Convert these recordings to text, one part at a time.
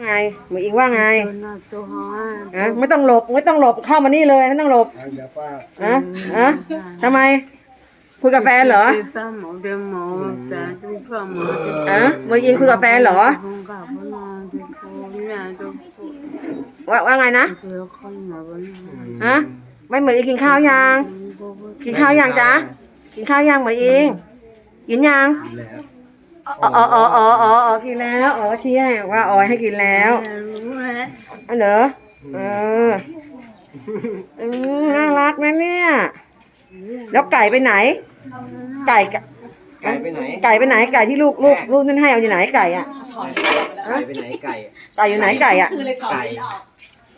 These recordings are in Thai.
ว่าไงหมวยอิงว่าไงตัวหน้าตัวห้าอะไม่ต้องหลบไม่ต้องหลบเข้ามานี่เลยไม่ต้องหลบเดี๋ยวป้าอะอะทำไมคุยกับแฟนเหรอเป็นป้าหมอเดิมหมอแต่ตุ้งป้าหมอจะอะหมวยอิงคุยกับแฟนเหรอคงกับพนอนจะโคเนี่ยจะโคว่าว่าไงนะเดี๋ยวคนมาบนฮะไม่เหมวยอิงกินข้าวยัง กินข้าวยังจ๊ะ กินข้าวยังเหมวยอิงกินยังแล้ว อ๋ออ๋ออ๋ออ๋ออ๋ออ๋อกินแล้ว อ๋อชี้ให้ว่าออยให้กินแล้วรู้แล้วอันเหรอเอออืมน่ารักนะเนี่ย แล้วไก่ไปไหน ไก่กะไก่ไปไหน ไก่ไปไหน ไก่ที่ลูกลูกลูกนั่นให้เอาอยู่ไหนไก่อะไก่ไปไหนไก่ไก่อยู่ไหนไก่อะไก่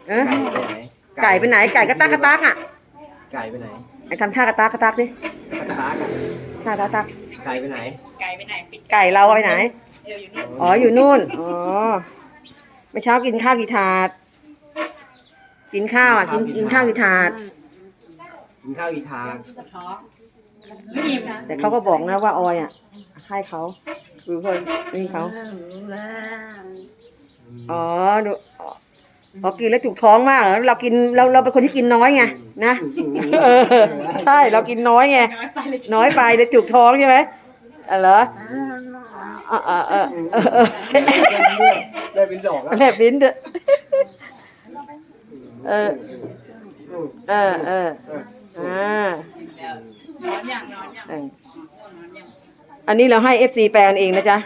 เออไก่ไปไหน ไก่ไปไหนไก่กระตักกระตักอะไก่ไปไหนไอ้ทำท่ากระตักกระตักดิตะกะตากอะท่ากระตักไก่ไปไหน ไก่ไปไหนปิดไก่เราเอาไปไหน เอวอยู่นี่อ๋อ อยู่นู่น อ๋อเมื่อเช้ากินข้าวกี่ถาด กินข้าวอะ กินกินข้าวกี่ถาด กินข้าวอีกทางกระท้องไม่อิ่มนะแต่เขาก็บอกนะว่าออยอะ ให้เขาคือเพื่อนนี่เขารู้แล้วอ๋อ ดูอ๋อกินแล้วจุกท้องมากเหรอเรากินเราเราเป็นคนที่กินน้อยไงนะ เออ ใช่ เรากินน้อยไง น้อยไปเลย น้อยไปเลยจุกท้องใช่ไหม อ๋อเหรออ่าอ่าเออเออเออได้เป็นดอกแล้วแลบลิ้นเด้อเออเออเออเอออ่าอันนี้เราให้เอฟซีแปลกันเองนะจ๊ะ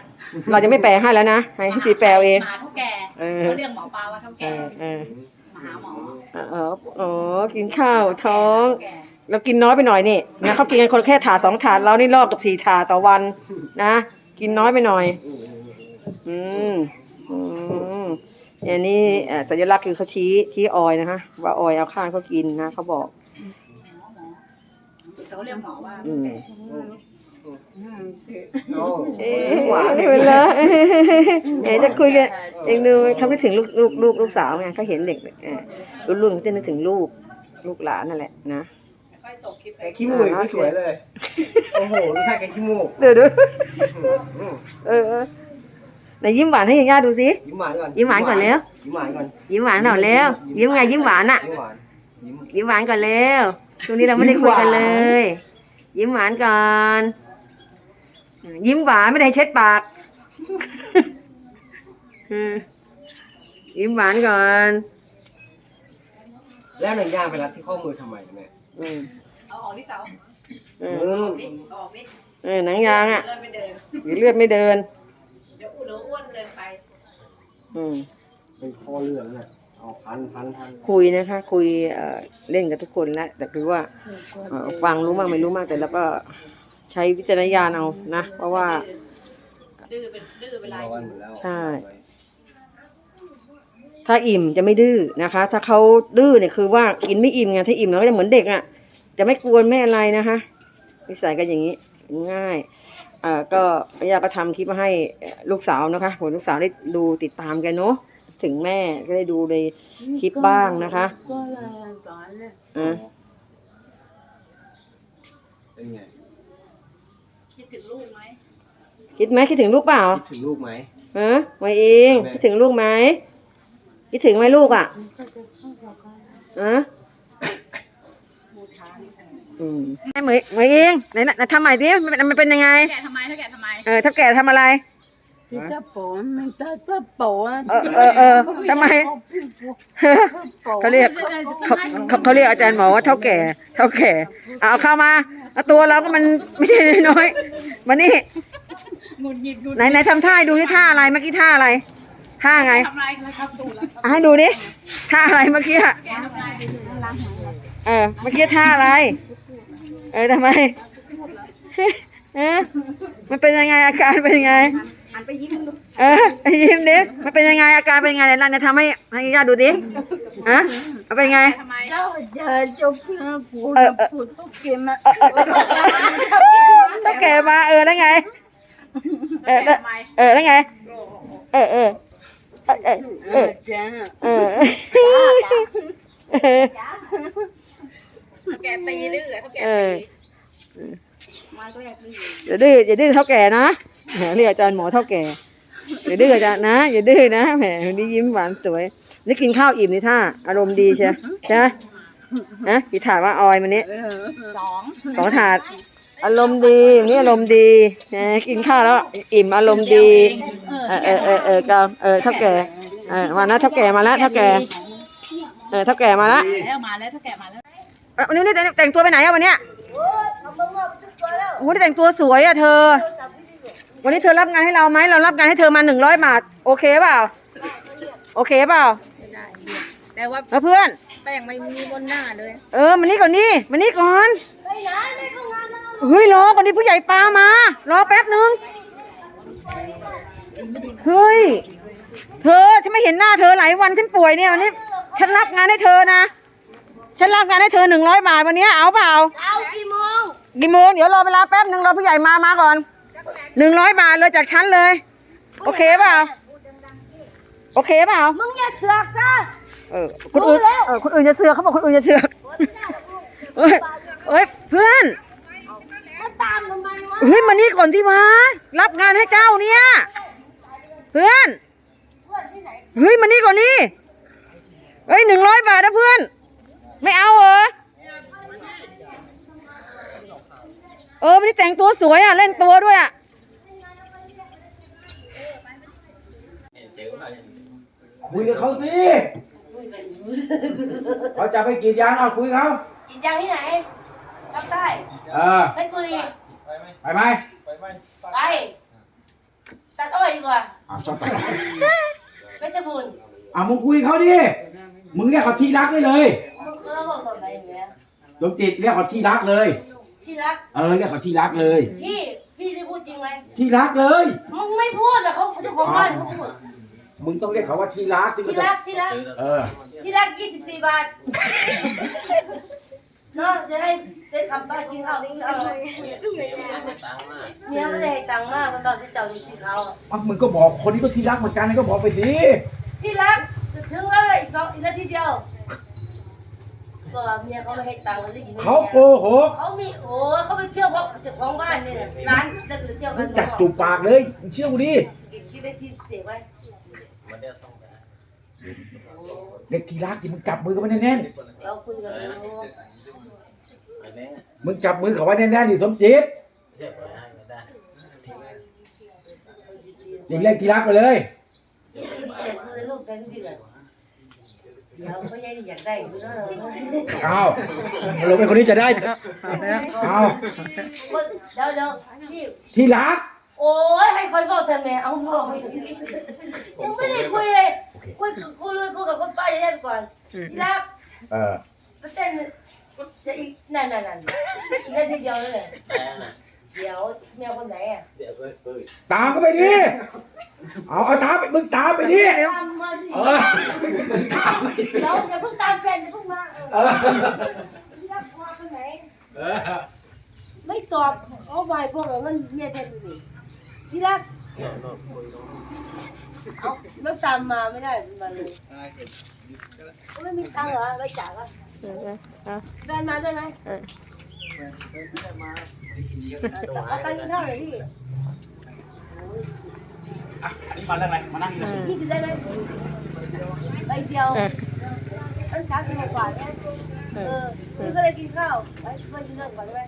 เราจะไม่แปลให้แล้วนะ ให้เอฟซีแปลเอง หมาเท่าแก่เขาเรียกหมอปลาว่าเท่าแก่อเออมาหมออ๋อ กินข้าวท้องแก่ เรากินน้อยไปหน่อยนี่นะเขากินกันคนละแค่ถาดสองถาดเรานี่รอบกับสี่ถาดต่อวัน นะกินน้อยไปหน่อย อืมอืมอย่างนี้เอ่อสัญลักษณ์คือเขาชี้ชี้ออยนะคะว่าออยเอาข้าวเขากินนะเขาบอกเขาเรียกหมอว่าอืมโอ้เอ๊ะไม่เป็นไรเอ๊ะจะคุยกันเองดูเขาคิดถึงลูกลูกลูกลูกสาวไงเขาเห็นเด็กเออรุ่นรุ่นเขาจะนึกถึงลูกลูกหลานนั่นแหละนะ ค่อยส่งคลิปไปแกขี้มูกไม่สวยเลย โอ้โหดูท่าแกขี้มูกเดี๋ยวดูเออเออไหนยิ้มหวานให้ย่าดูสิ ยิ้มหวานก่อนยิ้มหวานก่อนแล้วยิ้มหวานก่อน ยิ้มหวานหน่อยเร็วยิ้มไงยิ้มหวานอะ ยิ้มหวานยิ้ม ยิ้มหวานก่อนเร็วช่วงนี้เราไม่ได้คุยกันเลย ยิ้มหวานก่อน ยิ้มหวานไม่ได้เช็ดปากอืมยิ้มหวานก่อน แล้วหนังยางไปรัดที่ข้อมือทำไมแม่อืม เอาออกที่เต๋าเอเอออนู่นนี่เอาออกนี่เออหนังยางอะเดินไปเดินหรือเลือดไม่เดิน เดี๋ยวอุดอ้วนเกินไปอืม เป็นคอเลื่อนน่ะเอาพันพันพันคุยนะคะ คุยเอ่อเล่นกับทุกคนแล้วแต่คือว่าเอ่อฟังรู้มากไม่รู้มากแต่แล้วก็ใช้วิจารณญาณเอานะ เพราะว่า ดื้อเป็นดื้อเวลาเอาวันหมดแล้วใช่ ถ้าอิ่มจะไม่ดื้อนะคะ ถ้าเขาดื้อเนี่ยคือว่ากินไม่อิ่มไงถ้าอิ่มเราก็จะเหมือนเด็กอะ จะไม่กวนไม่อะไรนะคะนิสัยกันอย่างนี้ง่ายอ่าก็พยาก็ทำคลิปมาให้ลูกสาวนะคะผมลูกสาวได้ดูติดตามกันเนาะถึงแม่ก็ได้ดูในคลิปบ้างนะคะ ก็เลยตอนนี้อะเป็นไงคิดถึงลูกไหมคิดไหมคิดถึงลูกเปล่าคิดถึงลูกไหมฮะมาเองคิดถึงลูกไหมคิดถึงไหมลูกอะก็จะ เข้ากับกันฮะอืมเหมยเหมยเองไหนไหนทำใหม่ดิมันมันเป็นยังไง แก่ทำไมถ้าแก่ทำไมเออถ้าแก่ทำอะไรที่จะโปนมันจะจะโปนเออเออเออทำไม เขาเรียกเขาเขาเขาเรียกอาจารย์หมอว่าเท่าแก่ เท่าแก่เอาเอาเข้ามาเอาตัวเราก็มันไม่ใช่น้อยๆมานี่หงุดหงิดหงุดไหนไหนทำท่าให้ดูที่ท่าอะไรเมื่อกี้ท่าอะไร ท่าไงทำไรแล้วครับตูแล้วเอาให้ดูดิท่าอะไรเมื่อกี้อะแกทำไร เออเมื่อกี้ท่าอะไร เออทำไมเออมันเป็นยังไงอาการเป็นยังไงหันไปยิ้มลูกเออยิ้มดิมันเป็นยังไงอาการเป็นยังไงไหนไหนทำให้ให้ญาติดูดิฮะมันเป็นยังไงทำไมเจ้าจะจะเพื่อพูดพูดต้องกินมาเท่าแก่มาเออแล้วไง เออแล้วทำไมเออแล้วไง เออเออเออเออเออเจ้าเออถ้า แกตีดื้อถ้าแกเออตีมาก็แกดื้ออย่าดื้ออย่าดื้อเท่าแก่นะเรียกอาจารย์หมอเท่าแก่อย่าดื้อจ้ะนะอย่าดื้อนะแหมวันนี้ยิ้มหวานสวยนี่กินข้าวอิ่มนี่ท่าอารมณ์ดีใช่ใช่ไหมนะกี่ถาดว่าออยมันนี้สองสองถาดอารมณ์ดีนี่อารมณ์ดีแหมกินข้าวแล้วอิ่มอารมณ์ดีเออเออเออเออก็เออเท่าแก่เออมานะเท่าแก่มาแล้วเท่าแก่เออเท่าแก่มาแล้ว แล้วมาแล้วถ้าแกมาแล้วเอ้า วันนี้นี่แต่งแต่งตัวไปไหนอะวันเนี้ยโอ้โหนี่แต่งตัวสวยอะเธอ วันนี้เธอรับงานให้เราไหมเรารับงานให้เธอมาหนึ่งร้อยบาทโอเคเปล่าโอเคเปล่าไม่ได้แต่ว่าแล้วเพื่อนแป้งไม่มีบนหน้าเลยเออมันนี่ก่อนนี่มันนี่ก่อนเฮ้ยรอก่อนดิผู้ใหญ่ปลามารอแป๊บนึงเฮ้ยเธอฉันไม่เห็นหน้าเธอหลายวันฉันป่วยเนี่ยวันนี้ฉันรับงานให้เธอนะ ฉันรับงานให้เธอหนึ่งร้อยบาทวันนี้เอาเปล่า เอากี่โมงกี่โมงเดี๋ยวรอเวลาแป๊บนึงรอผู้ใหญ่มามาก่อนหนึ่งร้อยบาทเลยจากฉันเลย โอเคเปล่า โอเคเปล่า มึงอย่าเสือกซะเออคนอื่นเออคนอื่นจะเสือกเขาบอกคนอื่นจะเสือกเอ้ยเอ้ยเพื่อนมาตามทำไมวะเฮ้ยมานี่ก่อนที่มารับงานให้เจ้าเนี่ยเพื่อนเฮ้ยมานี่ก่อนนี่เฮ้ยหนึ่งร้อยบาทนะเพื่อน ไม่เอาเหรอ เออวันนี้แต่งตัวสวยอะ เล่นตัวด้วยอะ คุยกับเขาสิเขาจะไปกรีดยางเอาคุยเขากินยางที่ไหนรับใต้เออเพชรบุรีไปไหมไปตัดอ้อยดีกว่าอ่าชอบไปเพชรบูรณ์ อ่ามึงคุยเขาดิ มึงเรียกเขาที่รักได้เลยมึงเคย ดวงจิตเรียกเขาที่รักเลย ที่รัก เออเรียกเขาที่รักเลย พี่พี่ได้พูดจริงไหมที่รักเลย มึงไม่พูดอะเขาเจ้าของบ้านเขาพูดมึงต้องเรียกเขาว่าที่รักที่ที่รักที่รักเออที่รัก24บาทเนาะจะได้ได้กลับบ้านกินข้าวกินข้าวเมียไม่ได้ให้ตังค์มากมันตอนที่เจ้าอยู่ที่เขาอะอะมึงก็บอกคนนี้ก็ที่รักเหมือนกันก็บอกไปสิที่รักถึงแล้วเลยอีกสองอีกนาทีเดียว ก็เมียเขาไม่ให้ตังค์มันได้กินเขาโกหกเขามีโอ้เขาไปเที่ยวเพราะเจ้าของบ้านเนี่ยร้านจะไปเที่ยวกันจักจูบปากเลยมึงเชื่อกูดิคิดไปที่เสียไว้เด็กที่รักที่มึงจับมือกันไว้แน่นเราคุยกันๆมึงจับมือเขาไว้แน่นๆดิสมจิตอยิงเล่นที่รักไปเลยที่เด็ดดูในรูปแฟนพี่กัน เดี๋ยวเขายังอยากได้อยู่นะอ้าวเราเป็นคนนี้จะได้อ้าวเดี๋ยวเดี๋ยวพี่ที่รัก โอ้ยให้คอยบอกเธอแม่เอาพ่อไม่ยังไม่ได้คุยเลยคุยกับคุยเลยคุยกับคนป้าแย่ก่อนที่รักเออเต้นจะอีกนั่นนั่นนั่นอีกนาทีเดียวเลย เดี๋ยวแมวคนไหนอะตามก็ไปดิ เอาเอาตามไปมึงตามไปดิ ตามมาสิเออมึงตามไปดิเดี๋ยวอย่าเพิ่งตามแฟนอย่าเพิ่งมาเออที่รักมาคนไหน เออไม่ตอบเอาไปพวกเราเงินเมียเพชรดูสิที่รักเอาไม่ตามมาไม่ได้มาเลยไม่มีตังค์เหรอไม่จ่ายก็เออเอาแฟนมาได้ไหมเออ เอาตังค์กินข้าวเลยพี่อะอันนี้มาเรื่องอะไรมานั่งนี่เลยยี่สิบได้ไหมใบเดียวเอออันสามสิบหกบาทเนี่ยเออคุณก็เลยกินข้าวไปไปกินข้าวก่อนได้ไหม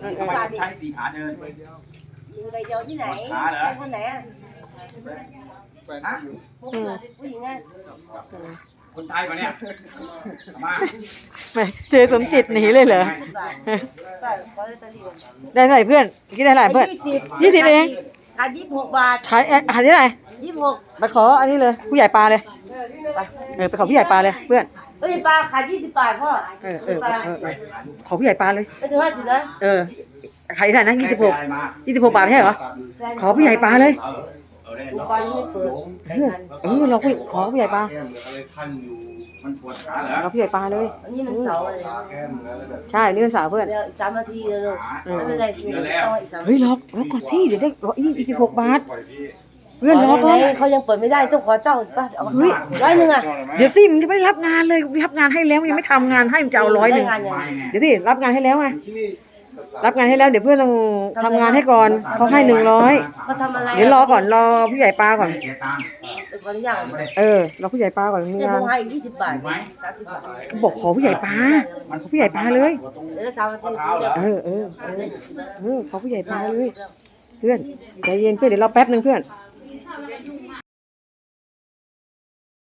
ยี่สิบบาทดิใช้สีขาเดินมีใบเดียวที่ไหนขาเหรอแฟนคนไหนอะฮะผู้หญิงอะ คนไทยปะเนี่ยมาแหมเจอสมจิตหนีเลยเหรอสิบบาทบาทขอเลยตะลี่ได้เท่าไหร่เพื่อนคิดได้เท่าไหร่เพื่อน ยี่สิบยี่สิบเอง ขายยี่สิบหกบาทขายเอ่อขายที่ไหนยี่สิบหกไปขออันนี้เลยผู้ใหญ่ปลาเลยไปเออไปขอผู้ใหญ่ปลาเลยเพื่อน เอ้ยปลาขายยี่สิบบาทพ่อเออเออปลาเออเออขอผู้ใหญ่ปลาเลยไม่ถึงห้าสิบนะเออขายที่ไหนนะยี่สิบหกได้มายี่สิบหกบาทไม่ใช่เหรอแฟนขอผู้ใหญ่ปลาเลย เออเออได้อุปเนาะกรณ์ไม่เปิดแบ่งกันเออเราผู้ขอผู้ใหญ่ปลามันปวดขาเหรอเราผู้ใหญ่ปลาเลย อันนี้มันเสาร์อะไรนะใช่นี่เป็นสาวเพื่อนเดี๋ยวอีกสามนาทีเดี๋ยวเดี๋ยวเออไม่เป็นไรคือต้องอีกสามนาทีเฮ้ยรอรอก่อนสิเดี๋ยวได้รออีกยี่สิบหกบาทเพื่อนรอก่อนเขายังเปิดไม่ได้ต้องขอเจ้าป่ะเอาเฮ้ยร้อยหนึ่งอะเดี๋ยวสิมันจะไม่ได้รับงานเลยรับงานให้แล้วยังไม่ทำงานให้มันจะเอาร้อยหนึ่งได้งานยังไม่ไงเดี๋ยวสิรับงานให้แล้วไง รับงานให้แล้วเดี๋ยวเพื่อนต้องทำงานให้ก่อนเขาให้หนึ่งร้อยมาทำอะไรเดี๋ยวรอก่อนรอผู้ใหญ่ปลาก่อน เสียตังค์เป็นคนยากเออรอผู้ใหญ่ปลาก่อนมีเนี่ยงาผนมให้อีกยี่สิบบาทสามสิบบาทบอกขอผู้ใหญ่ปลาขอผู้ใหญ่ปลาเลย เดี๋ยวสามอาทิตย์เดี๋ยวเออเออเออเออขอผู้ใหญ่ปลาเลย เพื่อนใจเย็นเพื่อนเดี๋ยวรอแป๊บหนึ่งเพื่อนเ